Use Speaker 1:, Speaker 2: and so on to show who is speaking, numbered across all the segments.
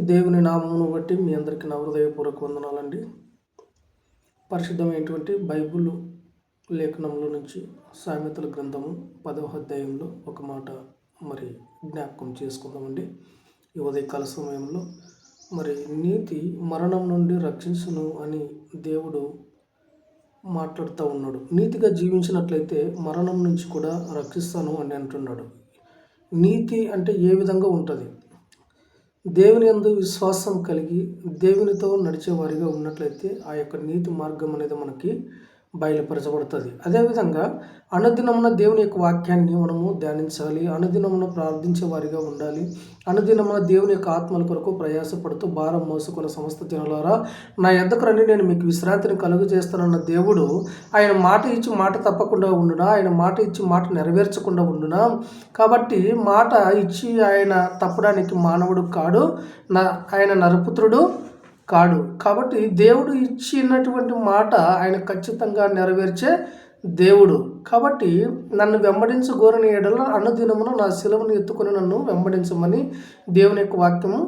Speaker 1: దేవుని నామమును బట్టి మీ అందరికీ నా హృదయపూర్వక వందనాలండి. పరిశుద్ధమైనటువంటి బైబిల్ లేఖనంలో నుంచి సామెతల గ్రంథము పదవ అధ్యాయంలో ఒక మాట మరి జ్ఞాపకం చేసుకుందామండి. ఈ ఉదయకాల సమయంలో మరి నీతి మరణం నుండి రక్షించును అని దేవుడు మాట్లాడుతూ ఉన్నాడు. నీతిగా జీవించినట్లయితే మరణం నుంచి కూడా రక్షిస్తాను అని అంటున్నాడు. నీతి అంటే ఏ విధంగా ఉంటుంది? దేవుని అందు విశ్వాసం కలిగి దేవునితో నడిచేవారిగా ఉన్నట్లయితే ఆ యొక్క నీతి మార్గం అనేది మనకి బయలుపరచబడుతుంది. అదేవిధంగా అనుదినమున దేవుని యొక్క వాక్యాన్ని మనము ధ్యానించాలి. అనుదినమున ప్రార్థించే వారిగా ఉండాలి. అనుదినమున దేవుని యొక్క ఆత్మల కొరకు ప్రయాసపడుతూ భారం మోసుకున్న సమస్త జనులారా నా ఎద్దకు రండి నేను మీకు విశ్రాంతిని కలుగు చేస్తానన్న దేవుడు ఆయన మాట ఇచ్చి మాట తప్పకుండా ఉండునా? ఆయన మాట ఇచ్చి మాట నెరవేర్చకుండా ఉండునా? కాబట్టి మాట ఇచ్చి ఆయన తప్పడానికి మానవుడు కాడు. నా ఆయన నరపుత్రుడు. కాడు. కాబట్టి దేవుడు ఇచ్చినటువంటి మాట ఆయన ఖచ్చితంగా నెరవేర్చే దేవుడు. కాబట్టి నన్ను వెంబడించు గోరని ఎడల అనుదినమున నా శిలువను ఎత్తుకొని నన్ను వెంబడించమని దేవుని యొక్క వాక్యము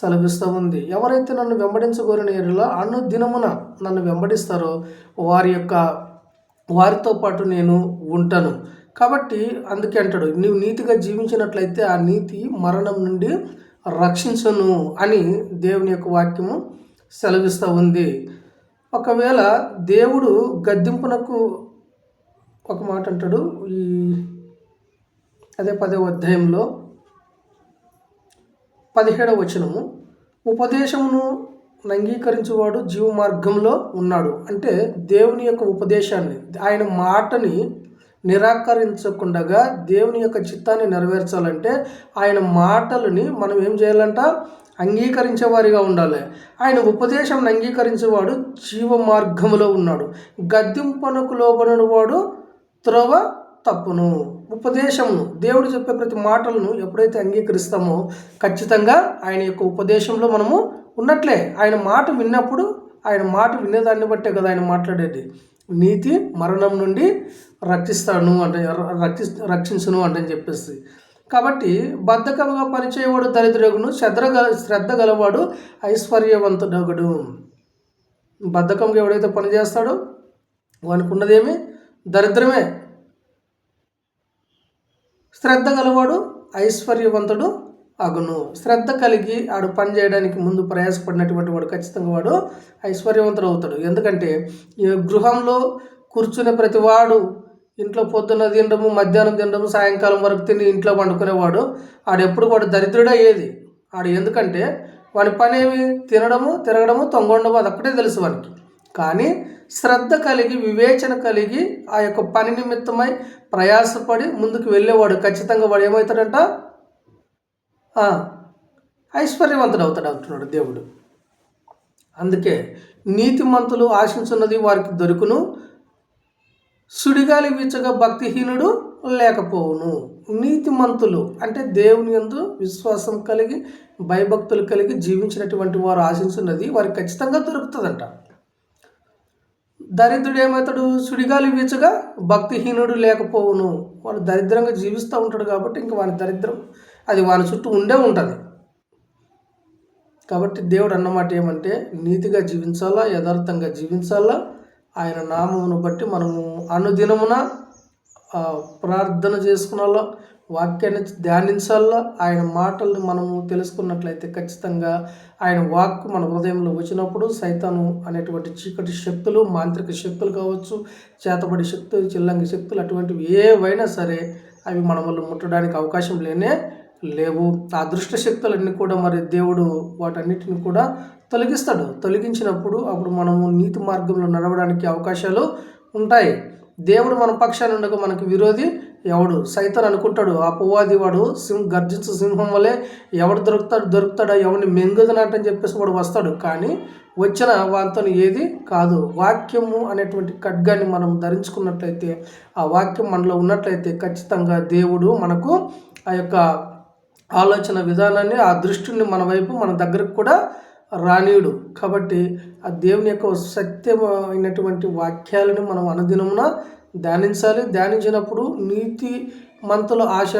Speaker 1: సెలవిస్తూ ఉంది. ఎవరైతే నన్ను వెంబడించగోరని ఎడల అనుదినమున నన్ను వెంబడిస్తారో వారి యొక్క వారితో పాటు నేను ఉంటాను. కాబట్టి అందుకే అంటాడు నీవు నీతిగా జీవించినట్లయితే ఆ నీతి మరణం నుండి రక్షించను అని దేవుని యొక్క వాక్యము సెలవిస్తూ ఉంది. ఒకవేళ దేవుడు గద్దింపునకు ఒక మాట అంటాడు ఈ అదే పదే అధ్యాయంలో పదిహేడవ వచనము. ఉపదేశమును అంగీకరించేవాడు జీవ మార్గంలో ఉన్నాడు. అంటే దేవుని యొక్క ఉపదేశాన్ని ఆయన మాటని నిరాకరించకుండా దేవుని యొక్క చిత్తాన్ని నెరవేర్చాలంటే ఆయన మాటలని మనం ఏం చేయాలంట? అంగీకరించేవారిగా ఉండాలి. ఆయన ఉపదేశం అంగీకరించేవాడు జీవ మార్గములో ఉన్నాడు. గద్దింపనకు లోబడిన వాడు త్రవ తప్పును. ఉపదేశమును. దేవుడు చెప్పే ప్రతి మాటలను ఎప్పుడైతే అంగీకరిస్తామో ఖచ్చితంగా ఆయన యొక్క ఉపదేశంలో మనము ఉన్నట్లే. ఆయన మాట విన్నప్పుడు ఆయన మాట వినేదాన్ని బట్టే కదా ఆయన మాట్లాడేది. నీతి మరణం నుండి రక్షిస్తాను అంటే రక్షి రక్షించును అంటే చెప్పేసి. కాబట్టి బద్ధకంగా పనిచేయవాడు దరిద్రగును శ్రద్ధ శ్రద్ధ గలవాడు ఐశ్వర్యవంతుడగుడు బద్ధకంగా ఎవడైతే పనిచేస్తాడో వానికి ఉన్నదేమి దరిద్రమే. శ్రద్ధ గలవాడు ఐశ్వర్యవంతుడు అగును. శ్రద్ధ కలిగి ఆడు పని చేయడానికి ముందు ప్రయాసపడినటువంటి వాడు ఖచ్చితంగా వాడు ఐశ్వర్యవంతుడు అవుతాడు ఎందుకంటే ఈ గృహంలో కూర్చునే ప్రతివాడు ఇంట్లో పొద్దున్న తినడము మధ్యాహ్నం తినడము సాయంకాలం వరకు తిని ఇంట్లో పండుకునేవాడు. ఆడెప్పుడు కూడా దరిద్రుడే ఏది? ఆడు ఎందుకంటే వాని పని ఏమి తినడము తిరగడము తొంగడము అది ఒక్కటే తెలుసు వానికి. కానీ శ్రద్ధ కలిగి వివేచన కలిగి ఆ యొక్క పని నిమిత్తమై ప్రయాసపడి ముందుకు వెళ్ళేవాడు. ఖచ్చితంగా వాడు ఏమవుతాడంట? ఐశ్వర్యవంతుడు అవుతాడు అంటున్నాడు దేవుడు. అందుకే నీతిమంతులు ఆశించున్నది వారికి దొరుకును. సుడిగాలి వీచగా భక్తిహీనుడు లేకపోవును. నీతిమంతులు అంటే దేవుని ఎందు విశ్వాసం కలిగి భయభక్తులు కలిగి జీవించినటువంటి వారు ఆశించున్నది వారికి ఖచ్చితంగా దొరుకుతుందంట. దరిద్రుడు ఏమవుతాడు సుడిగాలి వీచగా భక్తిహీనుడు లేకపోవును. వాడు దరిద్రంగా జీవిస్తూ ఉంటాడు కాబట్టి ఇంక వాని దరిద్రం అది వాని చుట్టూ ఉండే ఉంటుంది. కాబట్టి దేవుడు అన్నమాట ఏమంటే నీతిగా జీవించాలా యథార్థంగా జీవించాలా? ఆయన నామమును బట్టి మనము అనుదినమున ప్రార్థన చేసుకున్నాలో వాక్యాన్ని ధ్యానించాలో ఆయన మాటలను మనము తెలుసుకున్నట్లయితే ఖచ్చితంగా ఆయన వాక్ మన హృదయంలో వచ్చినప్పుడు సైతాను అనేటువంటి చీకటి శక్తులు మాంత్రిక శక్తులు కావచ్చు చేతబడి శక్తులు చిల్లంగి శక్తులు అటువంటివి ఏవైనా సరే అవి మన ముట్టడానికి అవకాశం లేనే లేవు. ఆ దృష్ట శక్తులన్నీ కూడా మరి దేవుడు వాటన్నిటిని కూడా తొలగిస్తాడు. తొలగించినప్పుడు అప్పుడు మనము నీతి మార్గంలో నడవడానికి అవకాశాలు ఉంటాయి. దేవుడు మన పక్షాన్ని ఉండగా మనకు విరోధి ఎవడు? సైతం అనుకుంటాడు. ఆ పువ్వాది వాడు సింహ గర్జించు సింహం వల్లే ఎవడు దొరుకుతాడు దొరుకుతాడా ఎవడిని మెంగుదనట్టని చెప్పేసి వాడు వస్తాడు. కానీ వచ్చిన వాంతో ఏది కాదు. వాక్యము అనేటువంటి ఖడ్గాన్ని మనం ధరించుకున్నట్లయితే ఆ వాక్యం మనలో ఉన్నట్లయితే ఖచ్చితంగా దేవుడు మనకు ఆ యొక్క ఆలోచన విధానాన్ని ఆ దృష్టిని మన వైపు మన దగ్గరకు కూడా రానీయుడు. కాబట్టి ఆ దేవుని యొక్క సత్యమైనటువంటి వాక్యాలను మనం అనుదినమున ధ్యానించాలి. ధ్యానించినప్పుడు నీతి మంతుల ఆశ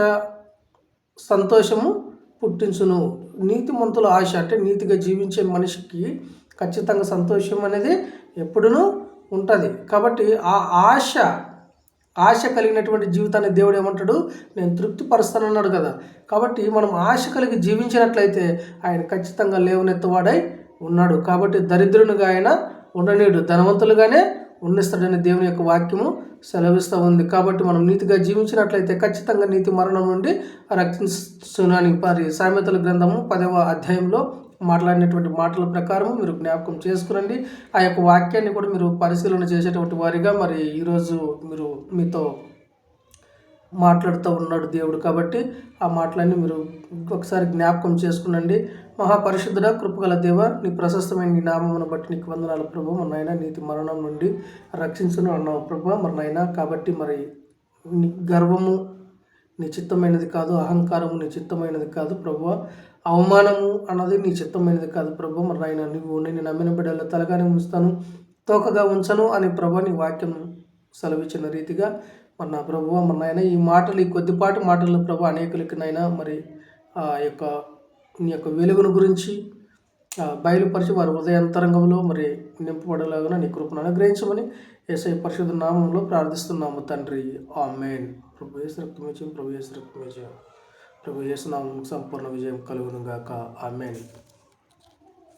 Speaker 1: సంతోషము పుట్టించును. నీతి మంతుల ఆశ అంటే నీతిగా జీవించే మనిషికి ఖచ్చితంగా సంతోషం అనేది ఎప్పుడూ ఉంటుంది. కాబట్టి ఆ ఆశ ఆశ కలిగినటువంటి జీవితాన్ని దేవుడు ఏమంటాడు? నేను తృప్తిపరుస్తానన్నాడు కదా. కాబట్టి మనం ఆశ కలిగి జీవించినట్లయితే ఆయన ఖచ్చితంగా లేవనెత్తవాడై ఉన్నాడు. కాబట్టి దరిద్రునిగా ఆయన ఉండనీడు ధనవంతులుగానే ఉండిస్తాడని దేవుని యొక్క వాక్యము సెలవిస్తూ ఉంది. కాబట్టి మనం నీతిగా జీవించినట్లయితే ఖచ్చితంగా నీతి మరణం నుండి రక్షించునని మరి సామెతల గ్రంథము పదవ అధ్యాయంలో మాట్లాడినటువంటి మాటల ప్రకారం మీరు జ్ఞాపకం చేసుకురండి. ఆ యొక్క వాక్యాన్ని కూడా మీరు పరిశీలన చేసేటువంటి వారిగా మరి ఈరోజు మీరు మీతో మాట్లాడుతూ ఉన్నాడు దేవుడు కాబట్టి ఆ మాటలన్నీ మీరు ఒకసారి జ్ఞాపకం చేసుకునండి. మహాపరిశుద్ధుడ కృపగల దేవ నీ ప్రశస్తమైన నీ నామమును బట్టి నీకు వందనాలు ప్రభు. మన నాయన నీతి మరణం నుండి రక్షించును అన్నావు ప్రభు. మరి నాయన కాబట్టి మరి నీ గర్వము నీ చిత్తమైనది కాదు అహంకారము నీ చిత్తమైనది కాదు ప్రభు. అవమానము అన్నది నీ చిత్తమైనది కాదు ప్రభు. మరి నాయన నీవు నేను నమ్మిన బిడ్డల తలగానే ఉంచుతాను తోకగా ఉంచను అని ప్రభు నీ వాక్యం సెలవిచ్చిన రీతిగా. మరి నా ప్రభు మరి నాయన ఈ మాటలు ఈ కొద్దిపాటి మాటలు ప్రభు అనేకులకి నైనా మరి ఆ యొక్క నీ యొక్క వెలుగును గురించి బయలుపరిచి వారి హృదయాంతరంగంలో మరి నింపబడేలాగా నీ కృపను అనుగ్రహించమని ఏసై పరిశుద్ధ నామంలో ప్రార్థిస్తున్నాము తండ్రి. ఆ మెయిన్ ప్రభు యేసు రక్తం ప్రభు యేసు రక్తం ప్రభు యేసు సంపూర్ణ విజయం కలుగును గాక ఆ